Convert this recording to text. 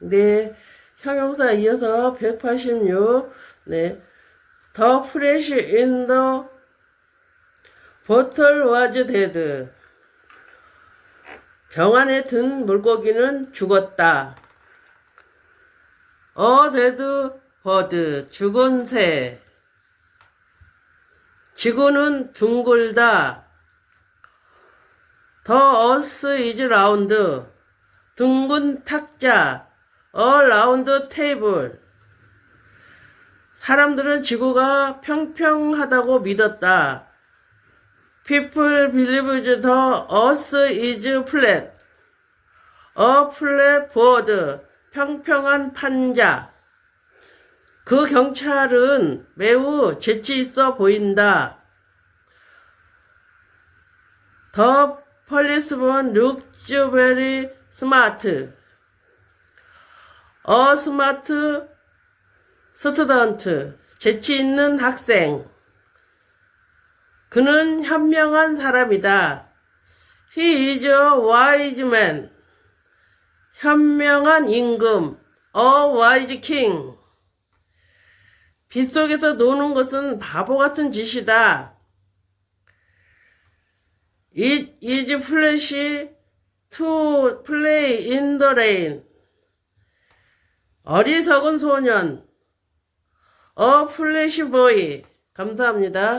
네, 형용사 이어서 186. 네. The fresh in the bottle was dead. 병 안에 든 물고기는 죽었다. 어, 데드 버드, 죽은 새. 지구는 둥글다. 더 어스 이즈 라운드. 둥근 탁자. 어 라운드 테이블. 사람들은 지구가 평평하다고 믿었다. People believe the earth is flat. A flat board. 평평한 판자. 그 경찰은 매우 재치 있어 보인다. The policeman looks very smart. A smart student. 재치 있는 학생. 그는 현명한 사람이다. He is a wise man. 현명한 임금. A wise king. 빗속에서 노는 것은 바보 같은 짓이다. It is foolish to play in the rain. 어리석은 소년. Foolish boy. 감사합니다.